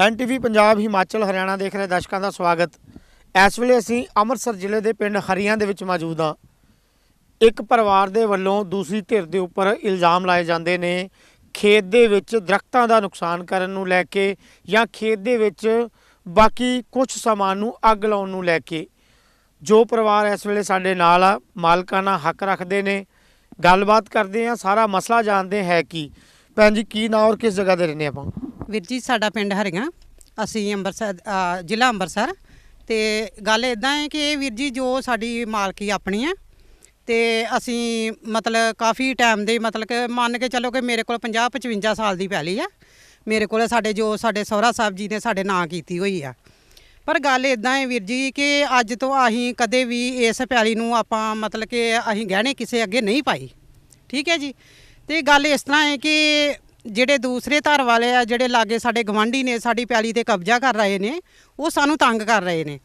ਐਨਟੀਵੀ ਪੰਜਾਬ ਹਿਮਾਚਲ ਹਰਿਆਣਾ ਦੇਖ ਰਹੇ ਦਰਸ਼ਕਾਂ ਦਾ ਸਵਾਗਤ। ਇਸ ਵੇਲੇ ਅਸੀਂ ਅੰਮ੍ਰਿਤਸਰ ਜ਼ਿਲ੍ਹੇ ਦੇ ਪਿੰਡ ਹਰੀਆਂ ਦੇ ਵਿੱਚ ਮੌਜੂਦ ਹਾਂ। ਇੱਕ ਪਰਿਵਾਰ ਦੇ ਵੱਲੋਂ ਦੂਸਰੀ ਧਿਰ ਦੇ ਉੱਪਰ ਇਲਜ਼ਾਮ ਲਾਏ ਜਾਂਦੇ ਨੇ, ਖੇਤ ਦੇ ਵਿੱਚ ਦਰਖਤਾਂ ਦਾ ਨੁਕਸਾਨ ਕਰਨ ਨੂੰ ਲੈ ਕੇ ਜਾਂ ਖੇਤ ਦੇ ਵਿੱਚ ਬਾਕੀ ਕੁਝ ਸਮਾਨ ਨੂੰ ਅੱਗ ਲਾਉਣ ਨੂੰ ਲੈ ਕੇ। ਜੋ ਪਰਿਵਾਰ ਇਸ ਵੇਲੇ ਸਾਡੇ ਨਾਲ ਆ ਨਾਲ ਹੱਕ ਰੱਖਦੇ ਨੇ। ਗੱਲਬਾਤ ਕਰਦੇ ਆ ਸਾਰਾ ਮਸਲਾ ਜਾਣਦੇ ਹੈ ਕਿ ਭੈਣ ਜੀ ਕੀ ਨਾਂ ਔਰ ਕਿਸ ਜਗ੍ਹਾ ਤੇ ਰਹਿੰਦੇ ਆਪਾਂ? ਵੀਰ ਜੀ, ਸਾਡਾ ਪਿੰਡ ਹਰੀਆਂ। ਅਸੀਂ ਅੰਮ੍ਰਿਤਸਰ ਜ਼ਿਲ੍ਹਾ ਅੰਮ੍ਰਿਤਸਰ ਤੇ ਗੱਲ ਇਦਾਂ ਹੈ ਕਿ ਇਹ ਵੀਰ ਜੀ, ਜੋ ਸਾਡੀ ਮਾਲਕੀ ਆਪਣੀ ਹੈ, ਤੇ ਅਸੀਂ ਮਤਲਬ ਕਾਫੀ ਟਾਈਮ ਦੇ ਮਤਲਬ ਕਿ ਮੰਨ ਕੇ ਚੱਲੋ ਕਿ ਮੇਰੇ ਕੋਲ 50 55 ਸਾਲ ਦੀ ਪੈਲੀ ਆ। ਮੇਰੇ ਕੋਲ ਸਾਡੇ ਜੋ ਸਾਡੇ ਸਹੁਰਾ ਸਾਹਿਬ ਜੀ ਨੇ ਸਾਡੇ ਨਾਂ ਕੀਤੀ ਹੋਈ ਆ। ਪਰ ਗੱਲ ਇਦਾਂ ਹੈ ਵੀਰ ਜੀ ਕਿ ਅੱਜ ਤੋਂ ਅਸੀਂ ਕਦੇ ਵੀ ਇਸ ਪੈਲੀ ਨੂੰ ਆਪਾਂ ਮਤਲਬ ਕਿ ਅਸੀਂ ਗਹਿਣੇ ਕਿਸੇ ਅੱਗੇ ਨਹੀਂ ਪਾਈ। ਠੀਕ ਹੈ ਜੀ? ਤੇ ਗੱਲ ਇਸ ਤਰ੍ਹਾਂ ਹੈ ਕਿ ਜਿਹੜੇ ਦੂਸਰੇ ਧਰ ਵਾਲੇ ਆ ਜਿਹੜੇ ਲਾਗੇ ਸਾਡੇ ਗਵਾਂਢੀ ਨੇ ਸਾਡੀ ਪੈਲੀ ਤੇ ਕਬਜ਼ਾ ਕਰ ਰਹੇ ਨੇ ਉਹ ਸਾਨੂੰ ਤੰਗ ਕਰ ਰਹੇ ਨੇ।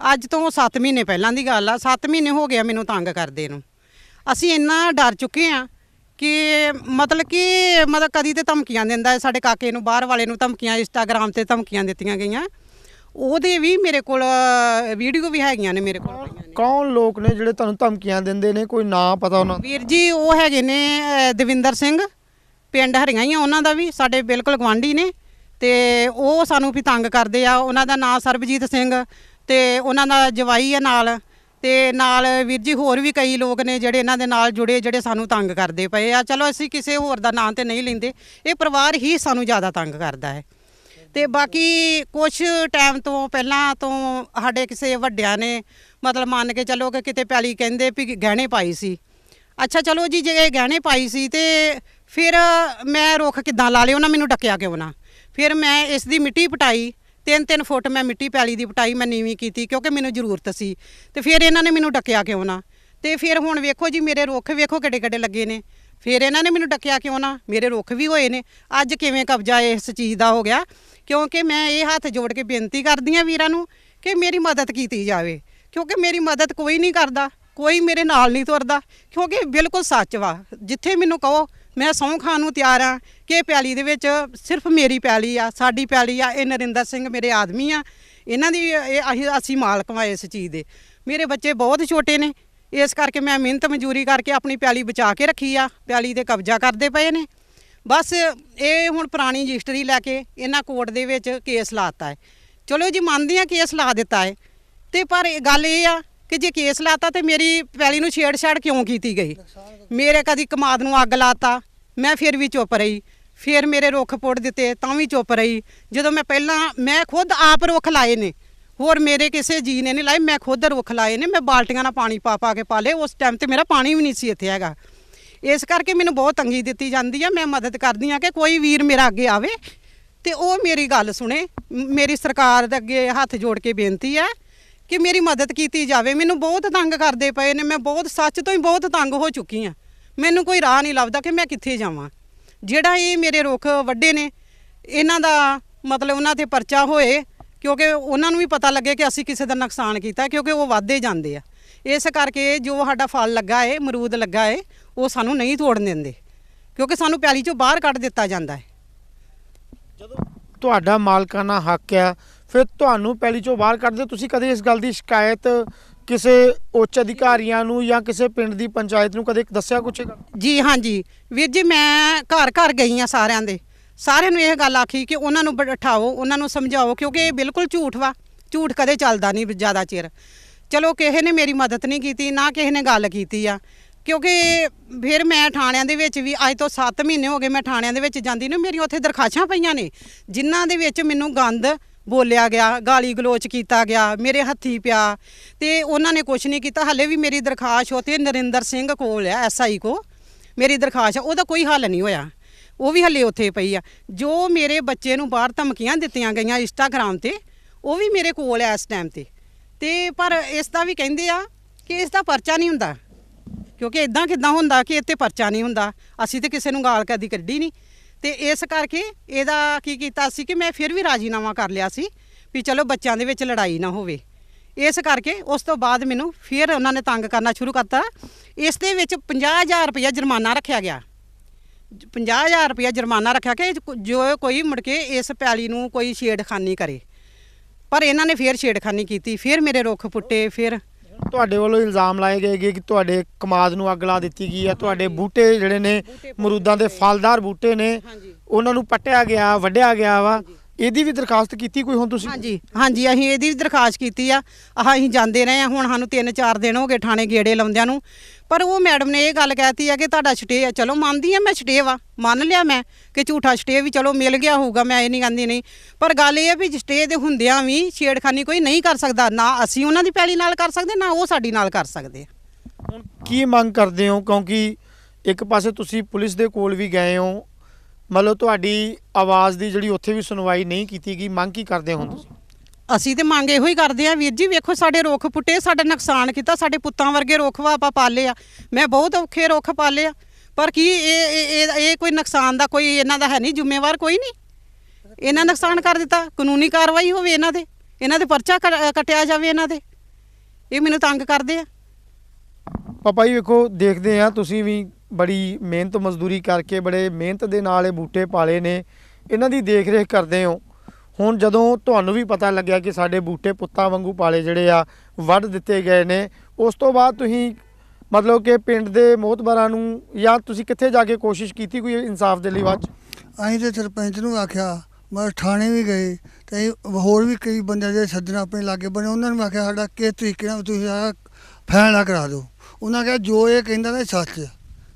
ਅੱਜ ਤੋਂ 7 ਮਹੀਨੇ ਪਹਿਲਾਂ ਦੀ ਗੱਲ ਆ 7 ਮਹੀਨੇ ਹੋ ਗਿਆ ਮੈਨੂੰ ਤੰਗ ਕਰਦੇ ਨੂੰ। ਅਸੀਂ ਇੰਨਾ ਡਰ ਚੁੱਕੇ ਆ ਕਿ ਮਤਲਬ ਕਿ ਮਤਲਬ ਕਦੀ ਤੇ ਧਮਕੀਆਂ ਦਿੰਦਾ ਸਾਡੇ ਕਾਕੇ ਨੂੰ ਬਾਹਰ ਵਾਲੇ ਨੂੰ ਧਮਕੀਆਂ ਇੰਸਟਾਗ੍ਰam ਤੇ ਧਮਕੀਆਂ ਦਿੱਤੀਆਂ ਗਈਆਂ। ਉਹਦੇ ਵੀ ਮੇਰੇ ਕੋਲ ਵੀਡੀਓ ਵੀ ਹੈਗੀਆਂ ਨੇ ਮੇਰੇ ਕੋਲ ਕੌਣ ਲੋਕ ਨੇ ਜਿਹੜੇ ਤੁਹਾਨੂੰ ਧਮਕੀਆਂ ਦਿੰਦੇ ਨੇ? ਕੋਈ ਨਾਂ ਪਤਾ ਉਹਨਾਂ ਵੀਰ ਜੀ ਉਹ ਹੈਗੇ ਨੇ ਦਵਿੰਦਰ ਸਿੰਘ। ਪਿੰਡ ਹਰੀਆਂ ਹੀ ਆ, ਉਹਨਾਂ ਦਾ ਵੀ, ਸਾਡੇ ਬਿਲਕੁਲ ਗਵਾਂਢੀ ਨੇ। ਤੇ ਉਹ ਸਾਨੂੰ ਵੀ ਤੰਗ ਕਰਦੇ ਆ। ਉਹਨਾਂ ਦਾ ਨਾਂ ਸਰਬਜੀਤ ਸਿੰਘ ਤੇ ਉਹਨਾਂ ਦਾ ਜਵਾਈ ਆ ਨਾਲ। ਤੇ ਨਾਲ ਵੀਰ ਜੀ ਹੋਰ ਵੀ ਕਈ ਲੋਕ ਨੇ ਜਿਹੜੇ ਇਹਨਾਂ ਦੇ ਨਾਲ ਜੁੜੇ, ਜਿਹੜੇ ਸਾਨੂੰ ਤੰਗ ਕਰਦੇ ਪਏ ਆ। ਚਲੋ ਅਸੀਂ ਕਿਸੇ ਹੋਰ ਦਾ ਨਾਂ ਤੇ ਨਹੀਂ ਲੈਂਦੇ। ਇਹ ਪਰਿਵਾਰ ਹੀ ਸਾਨੂੰ ਜ਼ਿਆਦਾ ਤੰਗ ਕਰਦਾ ਹੈ। ਤੇ ਬਾਕੀ ਕੁਝ ਟਾਈਮ ਤੋਂ ਪਹਿਲਾਂ ਤੋਂ ਸਾਡੇ ਕਿਸੇ ਵੱਡਿਆਂ ਨੇ ਮਤਲਬ ਮੰਨ ਕੇ ਚੱਲੋ ਕਿ ਕਿਤੇ ਪੈਲੀ ਕਹਿੰਦੇ ਵੀ ਗਹਿਣੇ ਪਾਈ ਸੀ। ਅੱਛਾ, ਚਲੋ ਜੀ, ਜੇ ਇਹ ਗਹਿਣੇ ਪਾਈ ਸੀ ਤੇ ਫਿਰ ਮੈਂ ਰੁੱਖ ਕਿੱਦਾਂ ਲਾ ਲਿਓ ਨਾ ਮੈਨੂੰ ਡੱਕਿਆ ਕਿਉਂ ਨਾ? ਫਿਰ ਮੈਂ ਇਸ ਦੀ ਮਿੱਟੀ ਪਟਾਈ ਤਿੰਨ ਤਿੰਨ ਫੁੱਟ ਮੈਂ ਮਿੱਟੀ ਪੈਲੀ ਦੀ ਪਟਾਈ ਮੈਂ ਨੀਵੀਂ ਕੀਤੀ ਕਿਉਂਕਿ ਮੈਨੂੰ ਜ਼ਰੂਰਤ ਸੀ ਤੇ ਫਿਰ ਇਹਨਾਂ ਨੇ ਮੈਨੂੰ ਡੱਕਿਆ ਕਿਉਂ ਨਾ? ਤੇ ਫਿਰ ਹੁਣ ਵੇਖੋ ਜੀ ਮੇਰੇ ਰੁੱਖ ਵੇਖੋ ਕਿੱਡੇ ਕਿੱਡੇ ਲੱਗੇ ਨੇ। ਫਿਰ ਇਹਨਾਂ ਨੇ ਮੈਨੂੰ ਡੱਕਿਆ ਕਿਉਂ ਨਾ? ਮੇਰੇ ਰੁੱਖ ਵੀ ਹੋਏ ਨੇ। ਅੱਜ ਕਿਵੇਂ ਕਬਜ਼ਾ ਇਸ ਚੀਜ਼ ਦਾ ਹੋ ਗਿਆ? ਕਿਉਂਕਿ ਮੈਂ ਇਹ ਹੱਥ ਜੋੜ ਕੇ ਬੇਨਤੀ ਕਰਦੀ ਆ ਵੀਰਾਂ ਨੂੰ ਕਿ ਮੇਰੀ ਮਦਦ ਕੀਤੀ ਜਾਵੇ। ਕਿਉਂਕਿ ਮੇਰੀ ਮਦਦ ਕੋਈ ਨਹੀਂ ਕਰਦਾ, ਕੋਈ ਮੇਰੇ ਨਾਲ ਨਹੀਂ ਤੁਰਦਾ। ਕਿਉਂਕਿ ਬਿਲਕੁਲ ਸੱਚ ਵਾ, ਜਿੱਥੇ ਮੈਨੂੰ ਕਹੋ ਮੈਂ ਸਹੁੰ ਖਾਣ ਨੂੰ ਤਿਆਰ ਆ ਕਿ ਪਿਆਲੀ ਦੇ ਵਿੱਚ ਸਿਰਫ ਮੇਰੀ ਪਿਆਲੀ ਆ, ਸਾਡੀ ਪਿਆਲੀ ਆ, ਇਹ ਨਰਿੰਦਰ ਸਿੰਘ ਮੇਰੇ ਆਦਮੀ ਆ। ਇਹਨਾਂ ਦੀ ਇਹ ਅਸੀਂ ਅਸੀਂ ਮਾਲਕ ਵਾਂ ਇਸ ਚੀਜ਼ ਦੇ। ਮੇਰੇ ਬੱਚੇ ਬਹੁਤ ਛੋਟੇ ਨੇ। ਇਸ ਕਰਕੇ ਮੈਂ ਮਿਹਨਤ ਮਜ਼ਦੂਰੀ ਕਰਕੇ ਆਪਣੀ ਪਿਆਲੀ ਬਚਾ ਕੇ ਰੱਖੀ ਆ। ਪਿਆਲੀ ਤੇ ਕਬਜ਼ਾ ਕਰਦੇ ਪਏ ਨੇ। ਬਸ ਇਹ ਹੁਣ ਪੁਰਾਣੀ ਰਜਿਸਟਰੀ ਲੈ ਕੇ ਇਹਨਾਂ ਕੋਰਟ ਦੇ ਵਿੱਚ ਕੇਸ ਲਾਤਾ ਹੈ। ਚਲੋ ਜੀ, ਮੰਨਦੇ ਆ ਕੇਸ ਲਾ ਦਿੱਤਾ ਹੈ। ਤੇ ਪਰ ਗੱਲ ਇਹ ਆ ਕਿ ਜੇ ਕੇਸ ਲਾਤਾ ਤੇ ਮੇਰੀ ਪੈਲੀ ਨੂੰ ਛੇੜਛਾੜ ਕਿਉਂ ਕੀਤੀ ਗਈ? ਮੇਰੇ ਕਦੀ ਕਮਾਦ ਨੂੰ ਅੱਗ ਲਾਤਾ, ਮੈਂ ਫਿਰ ਵੀ ਚੁੱਪ ਰਹੀ। ਫਿਰ ਮੇਰੇ ਰੁੱਖ ਪੁੱਟ ਦਿੱਤੇ, ਤਾਂ ਵੀ ਚੁੱਪ ਰਹੀ। ਜਦੋਂ ਮੈਂ ਪਹਿਲਾਂ, ਮੈਂ ਖੁਦ ਆਪ ਰੁੱਖ ਲਾਏ ਨੇ। ਹੋਰ ਮੇਰੇ ਕਿਸੇ ਜੀ ਨੇ ਨਹੀਂ ਲਾਏ, ਮੈਂ ਖੁਦ ਰੁੱਖ ਲਾਏ ਨੇ। ਮੈਂ ਬਾਲਟੀਆਂ ਨਾਲ ਪਾਣੀ ਪਾ ਪਾ ਕੇ ਪਾਲੇ ਉਸ ਟਾਈਮ ਤੇ ਮੇਰਾ ਪਾਣੀ ਵੀ ਨਹੀਂ ਸੀ ਇੱਥੇ ਹੈਗਾ। ਇਸ ਕਰਕੇ ਮੈਨੂੰ ਬਹੁਤ ਤੰਗੀ ਦਿੱਤੀ ਜਾਂਦੀ ਆ। ਮੈਂ ਮਦਦ ਕਰਦੀ ਆ ਕਿ ਕੋਈ ਵੀਰ ਮੇਰਾ ਅੱਗੇ ਆਵੇ ਤੇ ਉਹ ਮੇਰੀ ਗੱਲ ਸੁਣੇ। ਮੇਰੀ ਸਰਕਾਰ ਦੇ ਅੱਗੇ ਹੱਥ ਜੋੜ ਕੇ ਬੇਨਤੀ ਹੈ ਕਿ ਮੇਰੀ ਮਦਦ ਕੀਤੀ ਜਾਵੇ। ਮੈਨੂੰ ਬਹੁਤ ਤੰਗ ਕਰਦੇ ਪਏ ਨੇ। ਮੈਂ ਬਹੁਤ, ਸੱਚ ਤੋਂ ਹੀ ਬਹੁਤ ਤੰਗ ਹੋ ਚੁੱਕੀ ਆ ਮੈਨੂੰ ਕੋਈ ਰਾਹ ਨਹੀਂ ਲੱਭਦਾ ਕਿ ਮੈਂ ਕਿੱਥੇ ਜਾਵਾਂ। ਜਿਹੜਾ ਇਹ ਮੇਰੇ ਰੁੱਖ ਵੱਡੇ ਨੇ, ਇਹਨਾਂ ਦਾ ਮਤਲਬ ਉਹਨਾਂ ਤੇ ਪਰਚਾ ਹੋਏ, ਕਿਉਂਕਿ ਉਹਨਾਂ ਨੂੰ ਵੀ ਪਤਾ ਲੱਗੇ ਕਿ ਅਸੀਂ ਕਿਸੇ ਦਾ ਨੁਕਸਾਨ ਕੀਤਾ, ਕਿਉਂਕਿ ਉਹ ਵਾਧੇ ਜਾਂਦੇ ਆ। ਇਸ ਕਰਕੇ ਜੋ ਸਾਡਾ ਫਲ ਲੱਗਾ ਏ ਮਰੂਦ ਲੱਗਾ ਏ, ਉਹ ਸਾਨੂੰ ਨਹੀਂ ਤੋੜਨ ਦਿੰਦੇ। ਕਿਉਂਕਿ ਸਾਨੂੰ ਪੈਲੀ ਚੋਂ ਬਾਹਰ ਕੱਢ ਦਿੱਤਾ ਜਾਂਦਾ ਹੈ ਜਦੋਂ ਤੁਹਾਡਾ ਮਾਲਕਾਨਾ ਹੱਕ ਆ ਫਿਰ ਤੁਹਾਨੂੰ ਪਹਿਲੀ ਚੋਂ ਬਾਹਰ ਕੱਢ ਕੱਢਦੇ ਤੁਸੀਂ ਕਦੇ ਇਸ ਗੱਲ ਦੀ ਸ਼ਿਕਾਇਤ ਕਿਸੇ ਉੱਚ ਅਧਿਕਾਰੀਆਂ ਨੂੰ ਜਾਂ ਕਿਸੇ ਪਿੰਡ ਦੀ ਪੰਚਾਇਤ ਨੂੰ ਕਦੇ ਦੱਸਿਆ ਕੁਛ ਜੀ ਹਾਂਜੀ ਵੀਰ ਜੀ, ਮੈਂ ਘਰ ਘਰ ਗਈ ਆ ਸਾਰਿਆਂ ਦੇ। ਸਾਰਿਆਂ ਨੂੰ ਇਹ ਗੱਲ ਆਖੀ ਕਿ ਉਹਨਾਂ ਨੂੰ ਬਿਠਾਓ, ਉਹਨਾਂ ਨੂੰ ਸਮਝਾਓ, ਕਿਉਂਕਿ ਇਹ ਬਿਲਕੁਲ ਝੂਠ ਵਾ। ਝੂਠ ਕਦੇ ਚੱਲਦਾ ਨਹੀਂ ਜ਼ਿਆਦਾ ਚਿਰ। ਚਲੋ, ਕਿਸੇ ਨੇ ਮੇਰੀ ਮਦਦ ਨਹੀਂ ਕੀਤੀ, ਨਾ ਕਿਸੇ ਨੇ ਗੱਲ ਕੀਤੀ ਆ। ਕਿਉਂਕਿ ਫਿਰ ਮੈਂ ਥਾਣਿਆਂ ਦੇ ਵਿੱਚ ਵੀ, ਅੱਜ ਤੋਂ 7 ਮਹੀਨੇ ਹੋ ਗਏ ਮੈਂ ਥਾਣਿਆਂ ਦੇ ਵਿੱਚ ਜਾਂਦੀ ਨੂੰ, ਮੇਰੀਆਂ ਉੱਥੇ ਦਰਖਾਸ਼ਾਂ ਪਈਆਂ ਨੇ। ਜਿਨ੍ਹਾਂ ਦੇ ਵਿੱਚ ਮੈਨੂੰ ਗੰਦ ਬੋਲਿਆ ਗਿਆ ਗਾਲੀ ਗਲੋਚ ਕੀਤਾ ਗਿਆ ਮੇਰੇ ਹੱਥੀ ਪਿਆ। ਤੇ ਉਹਨਾਂ ਨੇ ਕੁਝ ਨਹੀਂ ਕੀਤਾ ਹਲੇ ਵੀ ਮੇਰੀ ਦਰਖਾਸਤ ਉੱਥੇ ਨਰਿੰਦਰ ਸਿੰਘ ਕੋਲ ਆ ਐਸਆਈ ਕੋ। ਮੇਰੀ ਦਰਖਾਸਤ ਆ, ਉਹਦਾ ਕੋਈ ਹੱਲ ਨਹੀਂ ਹੋਇਆ। ਉਹ ਵੀ ਹਲੇ ਉੱਥੇ ਪਈ ਆ। ਜੋ ਮੇਰੇ ਬੱਚੇ ਨੂੰ ਬਾਹਰ ਧਮਕੀਆਂ ਦਿੱਤੀਆਂ ਗਈਆਂ ਇੰਸਟਾਗ੍ਰam ਤੇ ਉਹ ਵੀ ਮੇਰੇ ਕੋਲ ਆ ਇਸ ਟਾਈਮ ਤੇ। ਤੇ ਪਰ ਇਸ ਦਾ ਵੀ ਕਹਿੰਦੇ ਆ ਕਿ ਇਸ ਦਾ ਪਰਚਾ ਨਹੀਂ ਹੁੰਦਾ। ਕਿਉਂਕਿ ਇਦਾਂ ਕਿਦਾਂ ਹੁੰਦਾ ਕਿ ਇੱਥੇ ਪਰਚਾ ਨਹੀਂ ਹੁੰਦਾ। ਅਸੀਂ ਤੇ ਕਿਸੇ ਨੂੰ ਗਾਲ ਕਦੀ ਕੱਢੀ ਨਹੀਂ। ਤੇ ਇਸ ਕਰਕੇ ਇਹਦਾ ਕੀ ਕੀਤਾ ਸੀ ਕਿ ਮੈਂ ਫਿਰ ਵੀ ਰਾਜੀਨਾਮਾ ਕਰ ਲਿਆ ਸੀ ਵੀ ਚਲੋ ਬੱਚਿਆਂ ਦੇ ਵਿੱਚ ਲੜਾਈ ਨਾ ਹੋਵੇ। ਇਸ ਕਰਕੇ ਉਸ ਤੋਂ ਬਾਅਦ ਮੈਨੂੰ ਫਿਰ ਉਹਨਾਂ ਨੇ ਤੰਗ ਕਰਨਾ ਸ਼ੁਰੂ ਕਰਤਾ। ਇਸ ਦੇ ਵਿੱਚ 50000 ਰੁਪਇਆ ਜੁਰਮਾਨਾ ਰੱਖਿਆ ਗਿਆ। 50000 ਰੁਪਇਆ ਜੁਰਮਾਨਾ ਰੱਖਿਆ ਕਿ ਜੋ ਕੋਈ ਮੁੜ ਕੇ ਇਸ ਪੈਲੀ ਨੂੰ ਕੋਈ ਛੇੜਖਾਨੀ ਕਰੇ। ਪਰ ਇਹਨਾਂ ਨੇ ਫੇਰ ਛੇੜਖਾਨੀ ਕੀਤੀ, ਫਿਰ ਮੇਰੇ ਰੁੱਖ ਪੁੱਟੇ, ਫਿਰ ਤੁਹਾਡੇ ਵੱਲੋਂ ਇਲਜ਼ਾਮ ਲਾਏ ਗਏ ਕਿ ਤੁਹਾਡੇ ਕਮਾਦ ਨੂੰ ਅੱਗ ਲਾ ਦਿੱਤੀ ਗਈ ਹੈ। ਤੁਹਾਡੇ ਬੂਟੇ ਜਿਹੜੇ ਨੇ ਮਰੂਦਾਂ ਦੇ ਫਲਦਾਰ ਬੂਟੇ ਨੇ ਉਹਨਾਂ ਨੂੰ ਪੱਟਿਆ ਗਿਆ ਵੱਢਿਆ ਗਿਆ ਵਾ। ਇਹਦੀ ਵੀ ਦਰਖਾਸਤ ਕੀਤੀ ਕੋਈ ਹੁਣ ਤੁਸੀਂ? ਹਾਂਜੀ ਹਾਂਜੀ ਅਸੀਂ ਇਹਦੀ ਵੀ ਦਰਖਾਸਤ ਕੀਤੀ ਆ। ਆਹ ਅਸੀਂ ਜਾਂਦੇ ਰਹੇ ਆ ਹੁਣ ਸਾਨੂੰ 3-4 ਦਿਨ ਹੋ ਗਏ ਥਾਣੇ ਗੇੜੇ ਲਾਉਂਦਿਆਂ ਨੂੰ। ਪਰ ਉਹ ਮੈਡਮ ਨੇ ਇਹ ਗੱਲ ਕਹਿਤੀ ਆ ਕਿ ਤੁਹਾਡਾ ਸਟੇ ਆ। ਚਲੋ ਮੰਨਦੀ ਆ ਮੈਂ ਸਟੇ ਵਾ ਮੰਨ ਲਿਆ ਮੈਂ ਕਿ ਝੂਠਾ ਸਟੇ ਵੀ ਚਲੋ ਮਿਲ ਗਿਆ ਹੋਊਗਾ ਮੈਂ ਇਹ ਨਹੀਂ ਕਹਿੰਦੀ ਨਹੀਂ। ਪਰ ਗੱਲ ਇਹ ਆ ਵੀ ਸਟੇ ਦੇ ਹੁੰਦਿਆਂ ਵੀ ਛੇੜਖਾਨੀ ਕੋਈ ਨਹੀਂ ਕਰ ਸਕਦਾ। ਨਾ ਅਸੀਂ ਉਹਨਾਂ ਦੀ ਪੈਲੀ ਨਾਲ ਕਰ ਸਕਦੇ ਨਾ ਉਹ ਸਾਡੀ ਨਾਲ ਕਰ ਸਕਦੇ ਹੁਣ ਕੀ ਮੰਗ ਕਰਦੇ ਹੋ? ਕਿਉਂਕਿ ਇੱਕ ਪਾਸੇ ਤੁਸੀਂ ਪੁਲਿਸ ਦੇ ਕੋਲ ਵੀ ਗਏ ਹੋ ਮਤਲਬ ਤੁਹਾਡੀ ਆਵਾਜ਼ ਦੀ ਜਿਹੜੀ ਉੱਥੇ ਵੀ ਸੁਣਵਾਈ ਨਹੀਂ ਕੀਤੀ ਗਈ ਮੰਗ ਕੀ ਕਰਦੇ ਹੋ ਤੁਸੀਂ? ਅਸੀਂ ਤੇ ਮੰਗ ਇਹੋ ਹੀ ਕਰਦੇ ਆ ਵੀਰ ਜੀ ਵੇਖੋ ਸਾਡੇ ਰੁੱਖ ਪੁੱਟੇ ਸਾਡਾ ਨੁਕਸਾਨ ਕੀਤਾ ਸਾਡੇ ਪੁੱਤਾਂ ਵਰਗੇ ਰੁੱਖ ਵਾ ਆਪਾਂ ਪਾਲੇ ਆ। ਮੈਂ ਬਹੁਤ ਔਖੇ ਰੁੱਖ ਪਾਲੇ ਆ ਪਰ ਕੀ ਇਹ ਇਹ ਇਹ- ਕੋਈ ਨੁਕਸਾਨ ਦਾ ਕੋਈ ਇਹਨਾਂ ਦਾ ਹੈ ਨਹੀਂ ਜ਼ਿੰਮੇਵਾਰ ਕੋਈ ਨਹੀਂ। ਇਹਨਾਂ ਨੁਕਸਾਨ ਕਰ ਦਿੱਤਾ ਕਾਨੂੰਨੀ ਕਾਰਵਾਈ ਹੋਵੇ ਇਹਨਾਂ ਦੇ ਇਹਨਾਂ ਦੇ ਪਰਚਾ ਕੱਟਿਆ ਜਾਵੇ ਇਹਨਾਂ ਦੇ ਇਹ ਮੈਨੂੰ ਤੰਗ ਕਰਦੇ ਆ। ਪਾਪਾ ਜੀ ਵੇਖੋ ਦੇਖਦੇ ਆ ਤੁਸੀਂ ਵੀ ਬੜੀ ਮਿਹਨਤ ਮਜ਼ਦੂਰੀ ਕਰਕੇ ਬੜੇ ਮਿਹਨਤ ਦੇ ਨਾਲ ਇਹ ਬੂਟੇ ਪਾਲੇ ਨੇ। ਇਹਨਾਂ ਦੀ ਦੇਖ ਰੇਖ ਕਰਦੇ ਹੋ। ਹੁਣ ਜਦੋਂ ਤੁਹਾਨੂੰ ਵੀ ਪਤਾ ਲੱਗਿਆ ਕਿ ਸਾਡੇ ਬੂਟੇ ਪੁੱਤਾਂ ਵਾਂਗੂ ਪਾਲੇ ਜਿਹੜੇ ਆ, ਵੱਢ ਦਿੱਤੇ ਗਏ ਨੇ, ਉਸ ਤੋਂ ਬਾਅਦ ਤੁਸੀਂ ਮਤਲਬ ਕਿ ਪਿੰਡ ਦੇ ਮੋਹਤਬਰਾਂ ਨੂੰ ਜਾਂ ਤੁਸੀਂ ਕਿੱਥੇ ਜਾ ਕੇ ਕੋਸ਼ਿਸ਼ ਕੀਤੀ ਕੋਈ ਇਨਸਾਫ ਦੇ ਲਈ ਬਾਅਦ ਅਸੀਂ ਤੇ ਸਰਪੰਚ ਨੂੰ ਆਖਿਆ ਬਸ ਥਾਣੇ ਵੀ ਗਏ ਤੇ ਅਸੀਂ ਹੋਰ ਵੀ ਕਈ ਬੰਦੇ ਜਿਹੜੇ ਸੱਜਣ ਆਪਣੇ ਲਾਗੇ ਬਣੇ, ਉਹਨਾਂ ਨੂੰ ਆਖਿਆ, ਸਾਡਾ ਕਿਸ ਤਰੀਕੇ ਨਾਲ ਤੁਸੀਂ ਸਾਰਾ ਫੈਸਲਾ ਕਰਾ ਦਿਓ। ਉਹਨਾਂ ਕਿਹਾ, ਜੋ ਇਹ ਕਹਿੰਦਾ ਨਾ ਸੱਚ ਹੈ।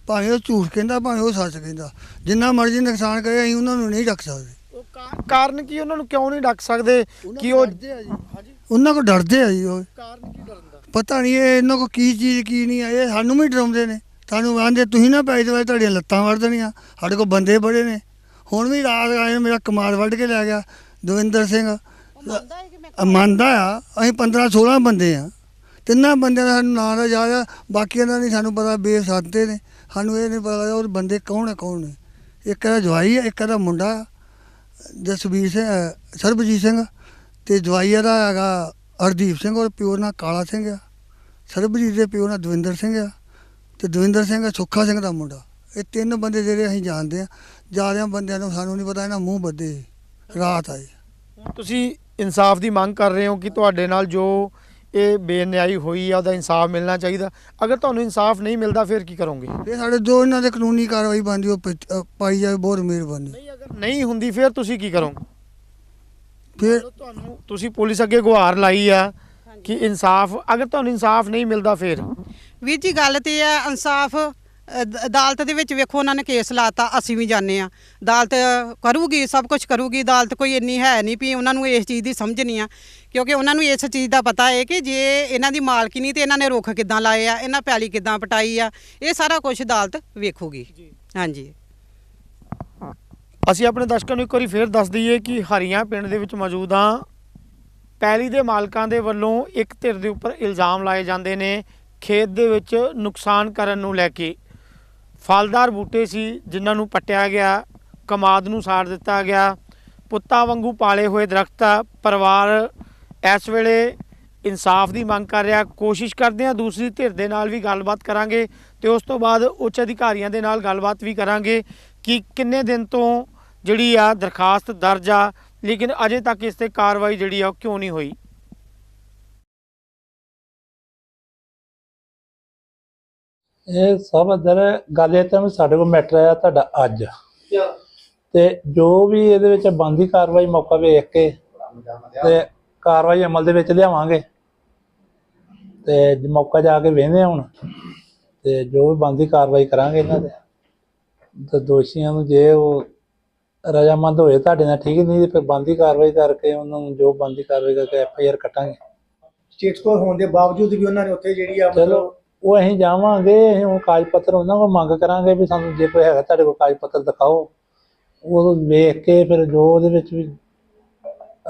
ਭਾਵੇਂ ਉਹ ਝੂਠ ਕਹਿੰਦਾ ਭਾਵੇਂ ਉਹ ਸੱਚ ਕਹਿੰਦਾ। ਜਿੰਨਾ ਮਰਜ਼ੀ ਨੁਕਸਾਨ ਕਰੇ ਅਸੀਂ ਉਹਨਾਂ ਨੂੰ ਨਹੀਂ ਰੱਖ ਸਕਦੇ। ਉਹ ਕਾ- ਕਾਰਨ ਕੀ ਉਹਨਾਂ ਨੂੰ ਕਿਉਂ ਨਹੀਂ ਡੱਕ ਸਕਦੇ? ਕਿ ਉਹ ਉਹਨਾਂ ਕੋ ਡਰਦੇ ਆ ਜੀ ਉਹ। ਕਾਰਨ ਕੀ ਡਰਨ ਦਾ? ਪਤਾ ਨਹੀਂ ਇਹ ਇਹਨਾਂ ਕੋ ਕੀ ਚੀਜ਼ ਕੀ ਨਹੀਂ ਆ। ਇਹ ਸਾਨੂੰ ਵੀ ਡਰਾਉਂਦੇ ਨੇ। ਸਾਨੂੰ ਆਂਦੇ ਤੁਸੀਂ ਨਾ ਪੈ ਜਾਓ ਤੁਹਾਡੀਆਂ ਲੱਤਾਂ ਵੜ ਦੇਣੀਆਂ। ਸਾਡੇ ਕੋਲ ਬੰਦੇ ਬੜੇ ਨੇ। ਹੁਣ ਵੀ ਰਾਤ ਆਏ ਮੇਰਾ ਕਮਾਲ ਵੱਢ ਕੇ ਲੈ ਗਿਆ ਦਵਿੰਦਰ ਸਿੰਘ। ਮੰਨਦਾ ਆ। ਅਸੀਂ 15 16 ਬੰਦੇ ਆ। ਤਿੰਨਾਂ ਬੰਦਿਆਂ ਦਾ ਸਾਨੂੰ ਨਾਂ ਦਾ ਯਾਦ ਆ। ਬਾਕੀਆਂ ਦਾ ਨਹੀਂ ਸਾਨੂੰ ਪਤਾ ਬੇਸਾਤੇ ਨੇ। ਸਾਨੂੰ ਇਹ ਨਹੀਂ ਪਤਾ ਉਹ ਬੰਦੇ ਕੌਣ ਹੈ ਕੌਣ ਨੇ ਇੱਕ ਦਾ ਜਵਾਈ ਹੈ ਇੱਕ ਦਾ ਮੁੰਡਾ ਆ, ਜਸਵੀਰ ਸਿੰਘ ਸਰਬਜੀਤ ਸਿੰਘ ਤੇ ਜਵਾਈ ਦਾ ਹੈਗਾ ਹਰਦੀਪ ਸਿੰਘ ਔਰ ਪਿਓ ਨਾਲ ਕਾਲਾ ਸਿੰਘ ਆ। ਸਰਬਜੀਤ ਦੇ ਪਿਓ ਨਾਲ ਦਵਿੰਦਰ ਸਿੰਘ ਆ ਤੇ ਦਵਿੰਦਰ ਸਿੰਘ ਸੁੱਖਾ ਸਿੰਘ ਦਾ ਮੁੰਡਾ। ਇਹ ਤਿੰਨ ਬੰਦੇ ਜਿਹੜੇ ਅਸੀਂ ਜਾਣਦੇ ਆ। ਜ਼ਿਆਦਾ ਬੰਦਿਆਂ ਨੂੰ ਸਾਨੂੰ ਨਹੀਂ ਪਤਾ ਇਹਨਾਂ ਮੂੰਹ ਬੱਦੇ ਰਾਤ ਆਏ। ਤੁਸੀਂ ਇਨਸਾਫ ਦੀ ਮੰਗ ਕਰ ਰਹੇ ਹੋ ਕਿ ਤੁਹਾਡੇ ਨਾਲ ਜੋ ਇਹ ਬੇਨਿਆਈ ਹੋਈ ਆ ਉਹਦਾ ਇਨਸਾਫ ਮਿਲਣਾ ਚਾਹੀਦਾ। ਅਗਰ ਤੁਹਾਨੂੰ ਇਨਸਾਫ ਨਹੀਂ ਮਿਲਦਾ ਫਿਰ ਕੀ ਕਰੋਗੇ? ਇਹ ਸਾਡੇ ਜੋ ਇਹਨਾਂ ਦੇ ਕਾਨੂੰਨੀ ਕਾਰਵਾਈ ਬਣਦੀ ਉਹ ਪ- ਅ, ਪਾਈ ਜਾਵੇ ਬਹੁਤ ਮਿਹਰਬਾਨੀ ਨਹੀਂ ਅਗਰ ਨਹੀਂ ਹੁੰਦੀ ਫਿਰ ਤੁਸੀਂ ਕੀ ਕਰੋਗੇ? ਫਿਰ ਤੁਹਾਨੂੰ ਤੁਸੀਂ ਪੁਲਿਸ ਅੱਗੇ ਗੁਹਾਰ ਲਾਈ ਆ ਕਿ ਇਨਸਾਫ ਅਗਰ ਤੁਹਾਨੂੰ ਇਨਸਾਫ ਨਹੀਂ ਮਿਲਦਾ ਫਿਰ? ਵੀਰ ਜੀ ਗੱਲ ਤੇ ਆ ਇਨਸਾਫ ਅ, ਦ- ਅਦਾਲਤ ਦੇ ਵਿੱਚ ਵੇਖੋ ਉਹਨਾਂ ਨੇ ਕੇਸ ਲਾਤਾ ਅਸੀਂ ਵੀ ਜਾਂਦੇ ਆ ਅਦਾਲਤ ਕਰੂਗੀ ਸਭ ਕੁਝ ਕਰੂਗੀ ਅਦਾਲਤ ਕੋਈ ਇੰਨੀ ਹੈ ਨਹੀਂ ਵੀ ਉਹਨਾਂ ਨੂੰ ਇਸ ਚੀਜ਼ ਦੀ ਸਮਝ ਨਹੀਂ ਆ। ਕਿਉਂਕਿ ਉਹਨਾਂ ਨੂੰ ਇਸ ਚੀਜ਼ ਦਾ ਪਤਾ ਹੈ ਕਿ ਜੇ ਇਹਨਾਂ ਦੀ ਮਾਲਕੀ ਨਹੀਂ ਤੇ ਇਹਨਾਂ ਨੇ ਰੁੱਖ ਕਿੱਦਾਂ ਲਾਏ ਆ ਇਹਨਾਂ ਪੈਲੀ ਕਿੱਦਾਂ ਪਟਾਈ ਆ ਇਹ ਸਾਰਾ ਕੁਝ ਅਦਾਲਤ ਵੇਖੂਗੀ। ਹਾਂਜੀ। ਅਸੀਂ ਆਪਣੇ ਦਰਸ਼ਕਾਂ ਨੂੰ ਇੱਕ ਵਾਰੀ ਫੇਰ ਦੱਸ ਦਈਏ ਕਿ ਹਰੀਆਂ ਪਿੰਡ ਦੇ ਵਿੱਚ ਮੌਜੂਦ ਹਾਂ। ਪੈਲੀ ਦੇ ਮਾਲਕਾਂ ਦੇ ਵੱਲੋਂ ਇੱਕ ਧਿਰ ਦੇ ਉੱਪਰ ਇਲਜ਼ਾਮ ਲਾਏ ਜਾਂਦੇ ਨੇ ਖੇਤ ਦੇ ਵਿੱਚ ਨੁਕਸਾਨ ਕਰਨ ਨੂੰ ਲੈ ਕੇ। ਫਲਦਾਰ ਬੂਟੇ ਸੀ ਜਿਨ੍ਹਾਂ ਨੂੰ ਪੱਟਿਆ ਗਿਆ, ਕਮਾਦ ਨੂੰ ਸਾੜ ਦਿੱਤਾ ਗਿਆ। ਪੁੱਤਾਂ ਵਾਂਗੂ ਪਾਲੇ ਹੋਏ ਦਰਖਤ ਪਰਿਵਾਰ ਇਸ ਵੇਲੇ ਇਨਸਾਫ ਦੀ ਮੰਗ ਕਰ ਰਿਹਾ। ਕੋਸ਼ਿਸ਼ ਕਰਦੇ ਆ ਦੂਸਰੀ ਧਿਰ ਦੇ ਨਾਲ ਵੀ ਗੱਲਬਾਤ ਕਰਾਂਗੇ ਤੇ ਉਸ ਤੋਂ ਬਾਅਦ ਉੱਚ ਅਧਿਕਾਰੀਆਂ ਦੇ ਨਾਲ ਗੱਲਬਾਤ ਵੀ ਕਰਾਂਗੇ ਕਿ ਕਿੰਨੇ ਦਿਨ ਤੋਂ ਜਿਹੜੀ ਆ ਦਰਖਾਸਤ ਦਰਜ ਆ, ਲੇਕਿਨ ਅਜੇ ਤੱਕ ਇਸ ਤੇ ਕਾਰਵਾਈ ਜਿਹੜੀ ਆ ਉਹ ਕਿਉਂ ਨਹੀਂ ਹੋਈ। ਇਹ ਸਭ ਅੰਦਰ ਗੱਲ ਇਹ ਤਾਂ ਵੀ ਸਾਡੇ ਕੋਲ ਮੈਟਰ ਆਇਆ ਤੁਹਾਡਾ ਅੱਜ। ਤੇ ਜੋ ਵੀ ਇਹਦੇ ਵਿੱਚ ਬੰਦੀ ਕਾਰਵਾਈ ਮੌਕਾ ਵੇਖ ਕੇ ਤੇ ਕਾਰਵਾਈ ਅਮਲ ਦੇ ਵਿੱਚ ਲਿਆਵਾਂਗੇ। ਤੇ ਮੌਕਾ ਜਾ ਕੇ ਵੇਖਦੇ ਹੁਣ। ਤੇ ਜੋ ਵੀ ਬੰਦੀ ਕਾਰਵਾਈ ਕਰਾਂਗੇ ਇਹਨਾਂ ਦੇ ਤੇ ਦੋਸ਼ੀਆਂ ਨੂੰ ਜੇ ਉਹ ਰਜਾਮੰਦ ਹੋਏ ਤੁਹਾਡੇ ਨਾਲ ਠੀਕ ਨਹੀਂ ਤੇ ਫਿਰ ਬੰਦੀ ਕਾਰਵਾਈ ਕਰਕੇ ਉਹਨਾਂ ਨੂੰ ਜੋ ਬੰਦੀ ਕਾਰਵਾਈ ਕਰਕੇ ਐਫ ਆਈ ਆਰ ਕੱਟਾਂਗੇ। ਸਟੇਟ ਸਕੋਰ ਹੋਣ ਦੇ ਬਾਵਜੂਦ ਵੀ ਉਹਨਾਂ ਨੇ ਉੱਥੇ ਜਿਹੜੀ ਆ ਚਲੋ। ਉਹ ਅਸੀਂ ਜਾਵਾਂਗੇ ਅਸੀਂ ਉਹ ਕਾਗਜ਼ ਪੱਤਰ ਉਹਨਾਂ ਕੋਲ ਮੰਗ ਕਰਾਂਗੇ ਵੀ ਸਾਨੂੰ ਜੇ ਕੋਈ ਹੈਗਾ ਤੁਹਾਡੇ ਕੋਲ ਕਾਗਜ਼ ਪੱਤਰ ਦਿਖਾਓ। ਉਹ ਵੇਖ ਕੇ ਫਿਰ ਜੋ ਉਹਦੇ ਵਿੱਚ ਵੀ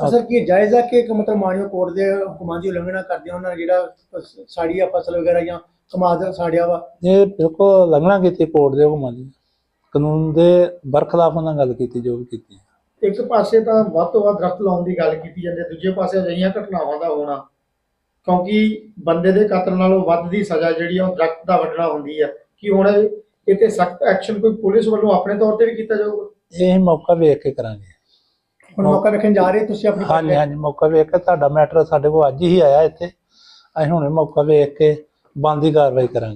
ਅਸਰ ਕੀ ਜਾਇਜ਼ ਕਿ ਇੱਕ ਮਤਲਬ ਮਾਨਿਓ ਕੋਰਟ ਦੇ ਹੁਕਮਾਂ ਦੀ ਉਲੰਘਣਾ ਕਰਦੇ ਉਹਨਾਂ ਨੇ ਜਿਹੜਾ ਫਸ- ਸਾੜੀ ਆ ਫਸਲ ਵਗੈਰਾ ਜਾਂ ਕਮਾਦ ਸਾੜਿਆ ਵਾ? ਇਹ ਬਿਲਕੁਲ ਲੰਘਣਾ ਕੀਤੀ ਕੋਰਟ ਦੇ ਹੁਕਮਾਂ ਦੀ। ਕਾਨੂੰਨ ਦੇ ਬਰਖਲਾਫ ਉਹਨਾਂ ਗੱਲ ਕੀਤੀ ਜੋ ਵੀ ਕੀਤੀ ਇੱਕ ਪਾਸੇ ਤਾਂ ਵੱਧ ਤੋਂ ਵੱਧ ਦਰਖਤ ਲਾਉਣ ਦੀ ਗੱਲ ਕੀਤੀ ਜਾਂਦੀ ਹੈ ਦੂਜੇ ਪਾਸੇ ਅਜਿਹੀਆਂ ਘਟਨਾਵਾਂ ਦਾ ਹੋਣਾ। ਕਿਉਂਕਿ ਬੰਦੇ ਦੇ ਕਤਲ ਨਾਲੋਂ ਵੱਧ ਦੀ ਸਜ਼ਾ ਜਿਹੜੀ ਆ ਉਹ ਦਰਖਤ ਦਾ ਵੱਢਣਾ ਹੁੰਦੀ ਆ। ਕਿ ਹੁਣ ਇਹ ਤੇ ਸਖਤ ਐਕਸ਼ਨ ਕੋਈ ਪੁਲਿਸ ਵੱਲੋਂ ਆਪਣੇ ਤੌਰ ਤੇ ਵੀ ਕੀਤਾ ਜਾਊਗਾ? ਇਹ ਅਸੀਂ ਮੌਕਾ ਵੇਖ ਕੇ ਕਰਾਂਗੇ। ਹੁਣ ਮੌਕਾ ਵੇਖਣ ਜਾ ਰਹੇ ਤੁਸੀਂ ਆਪਣੀ ਹਾਂਜੀ ਹਾਂਜੀ ਮੌਕਾ ਵੇਖ ਕੇ ਤੁਹਾਡਾ ਮੈਟਰ ਸਾਡੇ ਕੋਲ ਅੱਜ ਹੀ ਆਇਆ ਇੱਥੇ। ਅਸੀਂ ਹੁਣੇ ਮੌਕਾ ਵੇਖ ਕੇ ਬਣਦੀ ਕਾਰਵਾਈ ਕਰਾਂਗੇ।